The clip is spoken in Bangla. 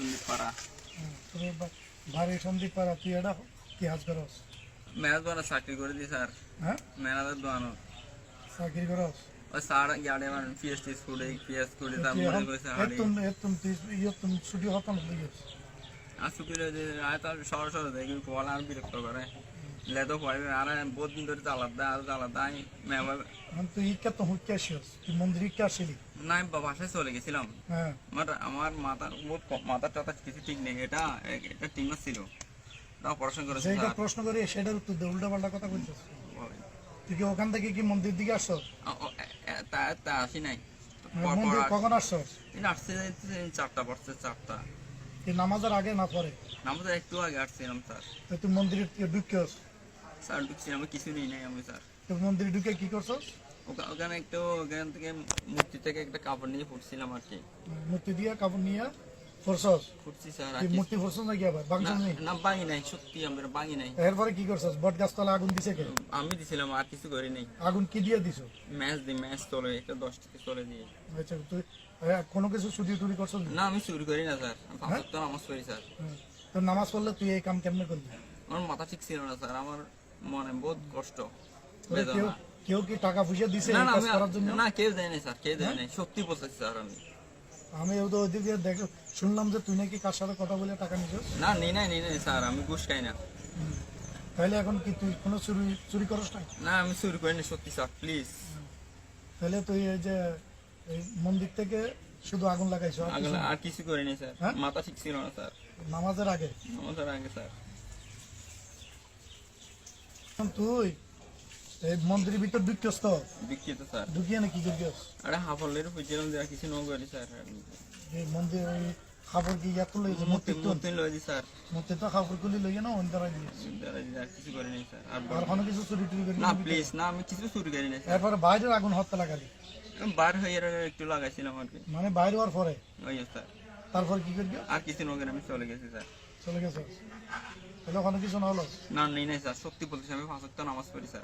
সন্দীপ পাড়া তুমি বাড়ি সন্দীপ পাড়া তুই এটা কি হাজ করস? ম্যানেজ দোকানে চাকরি করে দিই স্যার। হ্যাঁ? ম্যানেজার দোকানো চাকরি করস? ওই স্যার গাড়ি আমার পিএস টি স্কুলে পিএস কইছে হাড়ি। ইয়ে তুমি ছুটি হতাম লইস আর শুকিলে যে আয় তার সর সর দেখি কল আর বিরক্ত করে। পড়ে আর বহুত দিন ধরে চালাত আর চালাত তুই ইকা তো হুইকে আসিস তুই মন্দির ইকা আসিলি না আমি বাসায় চলে গেছিলাম আমার আমার মাথার বহুত ক- মাথার টাথা কিছু ঠিক নেই এটা এটা ঠিক ছিল এটা অপারেশন করেছে যেটা স্যার প্রশ্ন করি সেটার উত্তর দে উল্টা পাল্টা কথা বলছিস তুই কি ওখান থেকে কি মন্দির দিকে আসছ ও- ও- এ- এ- তা তা আসি নাই মন্দির কখন আসছ এই আসছে চারটা পড়ছে চারটা নামাজের আগে না পরে আমাদের একটু আগে আসছিলাম স্যার তুই মন্দিরে ঢুকিস স্যার ঢুকছি আমি কিছু নিই নাই আমি স্যার। মন্দিরে ঢুকে কি করছস ওখা- ওখানে একটু ওখান থেকে মূর্তি থেকে একটা কাপড় নিয়ে ফুটছিলাম আর কি। মূর্তি দিয়ে কাপড় নিয়ে ফোরছস ফুটছি স্যার আর মূর্তি ফোরছস নাকি আবার? বাংশ নেই? না বাঙি নাই সত্যি আমরা বাঙি নাই। এরপরে কি করছস? বট গাছতলা আগুন দিছে কে? আমি দিছিলাম আর কিছু করি নাই আগুন কি দিয়ে দিছ? ম্যাচ ম্যাচ চলে একটা দশ থেকে চলে দিয়ে আচ্ছা তুই কোনো কিছু চুরি টুরি করছস না? আমি চুরি করি না স্যার। আমি তো নামাজ পড়ি স্যার। হ্যাঁ। তো নামাজ পড়লে তুই এই কাম কেমনে করলি? আমার মাথা ঠিক ছিল না স্যার। আমার মনে বহুত কষ্ট। কেউ বেদনা। কেউ কি টাকা পয়সা দিছে না না করার জন্য? না কেউ দেয় নাই স্যার কেউ দেয় নাই সত্যি বলতেছি স্যার আমি। আমি তো ওইদিকে দেখ শুনলাম যে তুই নাকি কার সাথে কথা বলে টাকা নিছিস? না নেই নাই নেই নাই স্যার আমি ঘুষ খাই না। তাহলে এখন কি তুই কোনো চুরি চুরি করস না না আমি চুরি করি না সত্যি স্যার প্লিজ তাহলে তুই এই যে মন্দির থেকে শুধু আগুন লাগাইছো আর কিছু না? আর কিছু করি স্যার। হ্যাঁ? মাথা ঠিক ছিল না স্যার। নামাজের আগে? নামাজের আগে স্যার। তুই। এই মন্দিরের ভিতর ঢুকিস তো। বিখ্যাত স্যার। ঢুকিয়ে না কি আরে হাফলের যে কিছু ন স্যার। এই মন্দির ওই খাবার কি ইয়াত লইছে মূর্তি মূর্তি তো। মূর্তি লই দি স্যার। মূর্তি তো খাবার গুলি লইয়ে না অন্তরা দিয়েছে। আর কিছু করি নাই স্যার। আর আর কোনো কিছু চুরি টুরি করি না প্লিজ না আমি কিছু চুরি করি নাই স্যার। বাইরের আগুন হত্যা লাগালি। বার হয়ে একটু লাগাইছিলাম আর কি। মানে বাইরে হওয়ার পরে? ওই স্যার। তারপর কি করবি? আর কিছু ন করে আমি চলে গেছি স্যার। চলে গেছে? ওখানে কিছু না হলো? না, নেই, নাই, স্যার। সত্যি বলতেছি, আমি পাঁচ নামাজ পড়ি, স্যার।